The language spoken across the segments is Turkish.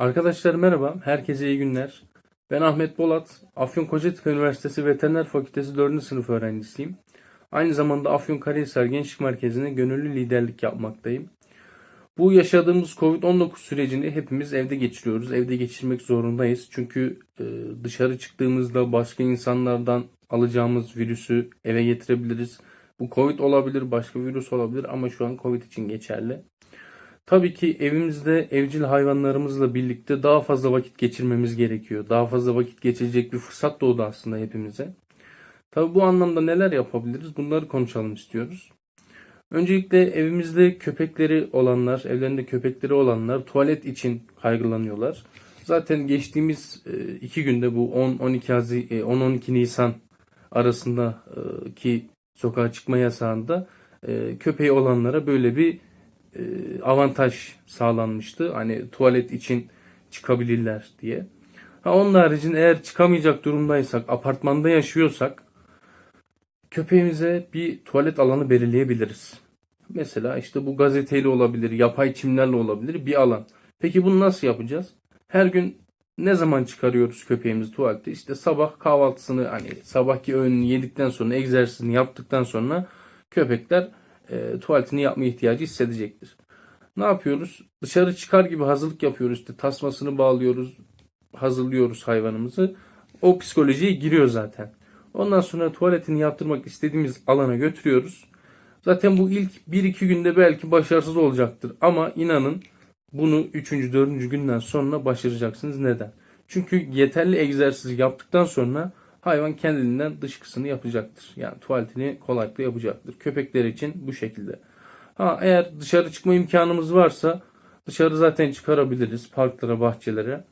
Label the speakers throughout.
Speaker 1: Arkadaşlar merhaba, herkese iyi günler. Ben Ahmet Bolat, Afyon Kocatepe Üniversitesi Veteriner Fakültesi 4. sınıf öğrencisiyim. Aynı zamanda Afyonkarahisar Gençlik Merkezi'ne gönüllü liderlik yapmaktayım. Bu yaşadığımız Covid-19 sürecini hepimiz evde geçiriyoruz. Evde geçirmek zorundayız. Çünkü e, dışarı çıktığımızda başka insanlardan alacağımız virüsü eve getirebiliriz. Bu Covid olabilir, başka virüs olabilir ama şu an Covid için geçerli. Tabii ki evimizde evcil hayvanlarımızla birlikte daha fazla vakit geçirmemiz gerekiyor. Daha fazla vakit geçirecek bir fırsat doğdu aslında hepimize. Tabii bu anlamda neler yapabiliriz? Bunları konuşalım istiyoruz. Öncelikle evimizde köpekleri olanlar, evlerinde köpekleri olanlar tuvalet için kaygılanıyorlar. Zaten geçtiğimiz e, iki günde bu 10-12 Hazi- e, 10-12 Nisan arasındaki sokağa çıkma yasağında e, köpeği olanlara böyle bir avantaj sağlanmıştı. Hani tuvalet için çıkabilirler diye. Ha onun haricinde eğer çıkamayacak durumdaysak, apartmanda yaşıyorsak köpeğimize bir tuvalet alanı belirleyebiliriz. Mesela işte bu gazeteyle olabilir, yapay çimlerle olabilir bir alan. Peki bunu nasıl yapacağız? Her gün ne zaman çıkarıyoruz köpeğimizi tuvalete? İşte sabah kahvaltısını hani sabahki öğününü yedikten sonra egzersizini yaptıktan sonra köpekler e, tuvaletini yapma ihtiyacı hissedecektir. Ne yapıyoruz? Dışarı çıkar gibi hazırlık yapıyoruz. İşte tasmasını bağlıyoruz, hazırlıyoruz hayvanımızı. O psikolojiye giriyor zaten. Ondan sonra tuvaletini yaptırmak istediğimiz alana götürüyoruz. Zaten bu ilk 1-2 günde belki başarısız olacaktır. Ama inanın bunu 3. 4. günden sonra başaracaksınız. Neden? Çünkü yeterli egzersiz yaptıktan sonra hayvan kendiliğinden dışkısını yapacaktır. Yani tuvaletini kolaylıkla yapacaktır. Köpekler için bu şekilde. Ha eğer dışarı çıkma imkanımız varsa dışarı zaten çıkarabiliriz parklara, bahçelere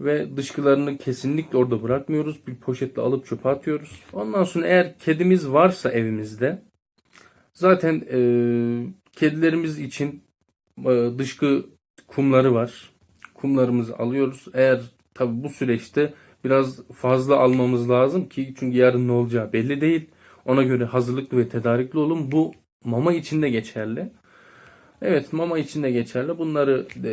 Speaker 1: ve dışkılarını kesinlikle orada bırakmıyoruz. Bir poşetle alıp çöpe atıyoruz. Ondan sonra eğer kedimiz varsa evimizde zaten e, kedilerimiz için e, dışkı kumları var. Kumlarımızı alıyoruz. Eğer tabi bu süreçte biraz fazla almamız lazım ki çünkü yarın ne olacağı belli değil. Ona göre hazırlıklı ve tedarikli olun. Bu mama için de geçerli. Evet mama için de geçerli. Bunları e,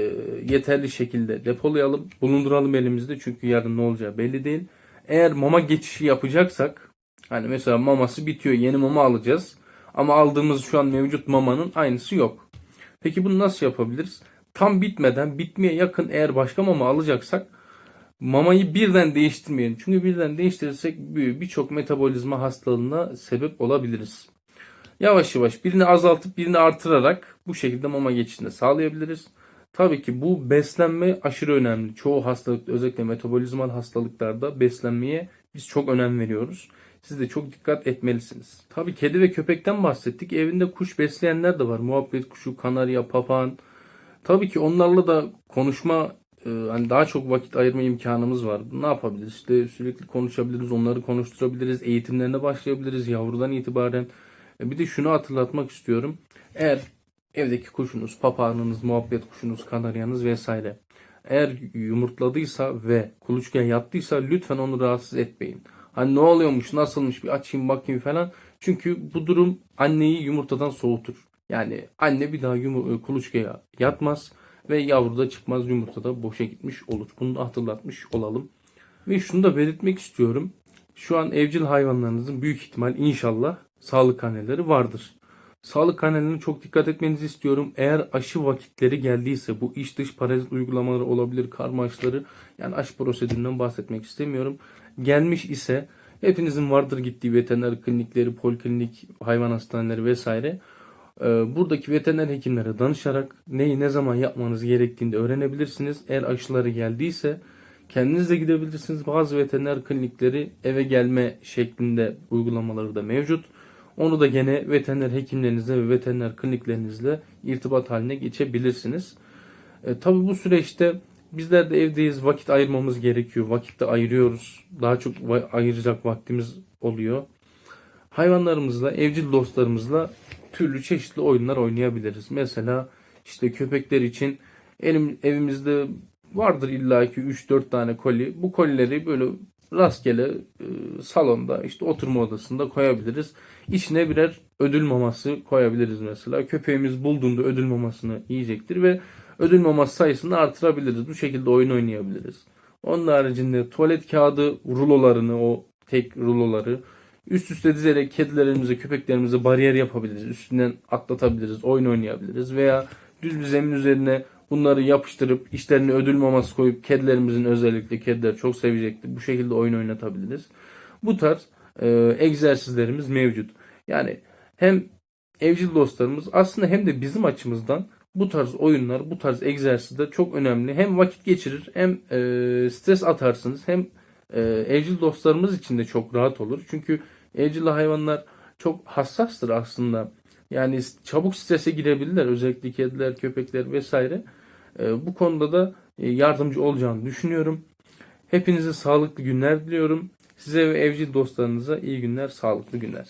Speaker 1: yeterli şekilde depolayalım, bulunduralım elimizde çünkü yarın ne olacağı belli değil. Eğer mama geçişi yapacaksak hani mesela maması bitiyor yeni mama alacağız ama aldığımız şu an mevcut mamanın aynısı yok. Peki bunu nasıl yapabiliriz? Tam bitmeden bitmeye yakın eğer başka mama alacaksak mamayı birden değiştirmeyelim. Çünkü birden değiştirirsek bir- birçok metabolizma hastalığına sebep olabiliriz. Yavaş yavaş birini azaltıp birini artırarak bu şekilde mama geçişini sağlayabiliriz. Tabii ki bu beslenme aşırı önemli. Çoğu hastalık özellikle metabolizmal hastalıklarda beslenmeye biz çok önem veriyoruz. Siz de çok dikkat etmelisiniz. Tabii kedi ve köpekten bahsettik. Evinde kuş besleyenler de var. Muhabbet kuşu, kanarya, papağan. Tabii ki onlarla da konuşma hani daha çok vakit ayırma imkanımız var. Ne yapabiliriz? İşte sürekli konuşabiliriz, onları konuşturabiliriz, eğitimlerine başlayabiliriz yavrudan itibaren. E, Bir de şunu hatırlatmak istiyorum. Eğer evdeki kuşunuz, papağanınız, muhabbet kuşunuz, kanaryanız vesaire eğer yumurtladıysa ve kuluçkaya yattıysa lütfen onu rahatsız etmeyin. Hani ne oluyormuş, nasılmış bir açayım bakayım falan. Çünkü bu durum anneyi yumurtadan soğutur. Yani anne bir daha yumur- kuluçkaya yatmaz ve yavru da çıkmaz yumurta da boşa gitmiş olur. Bunu da hatırlatmış olalım. Ve şunu da belirtmek istiyorum. Şu an evcil hayvanlarınızın büyük ihtimal inşallah sağlık karneleri vardır. Sağlık karnelerine çok dikkat etmenizi istiyorum. Eğer aşı vakitleri geldiyse bu iç dış parazit uygulamaları olabilir, karma aşıları yani aşı prosedüründen bahsetmek istemiyorum. Gelmiş ise hepinizin vardır gittiği veteriner klinikleri, poliklinik, hayvan hastaneleri vesaire. Ee, Buradaki veteriner hekimlere danışarak neyi ne zaman yapmanız gerektiğini de öğrenebilirsiniz. Eğer aşıları geldiyse kendiniz de gidebilirsiniz. Bazı veteriner klinikleri eve gelme şeklinde uygulamaları da mevcut. Onu da gene veteriner hekimlerinizle ve veteriner kliniklerinizle irtibat haline geçebilirsiniz. E, tabii bu süreçte bizler de evdeyiz. Vakit ayırmamız gerekiyor. Vakit de ayırıyoruz. Daha çok ayıracak vaktimiz oluyor. Hayvanlarımızla, evcil dostlarımızla türlü çeşitli oyunlar oynayabiliriz. Mesela işte köpekler için elim, evimizde vardır illaki 3-4 tane koli. Bu kolileri böyle rastgele e, salonda işte oturma odasında koyabiliriz. İçine birer ödül maması koyabiliriz mesela. Köpeğimiz bulduğunda ödül mamasını yiyecektir ve ödül maması sayısını artırabiliriz. Bu şekilde oyun oynayabiliriz. Onun haricinde tuvalet kağıdı rulolarını, o tek ruloları üst üste dizerek kedilerimize, köpeklerimize bariyer yapabiliriz. Üstünden atlatabiliriz, oyun oynayabiliriz. Veya düz bir zemin üzerine bunları yapıştırıp işlerine ödül maması koyup kedilerimizin özellikle kediler çok sevecektir. Bu şekilde oyun oynatabiliriz. Bu tarz e, egzersizlerimiz mevcut. Yani hem evcil dostlarımız aslında hem de bizim açımızdan bu tarz oyunlar, bu tarz egzersizler çok önemli. Hem vakit geçirir hem e, stres atarsınız hem e, evcil dostlarımız için de çok rahat olur. Çünkü evcil hayvanlar çok hassastır aslında. Yani çabuk strese girebilirler. Özellikle kediler, köpekler vesaire. E, bu konuda da e, yardımcı olacağını düşünüyorum. Hepinize sağlıklı günler diliyorum. Size ve evcil dostlarınıza iyi günler, sağlıklı günler.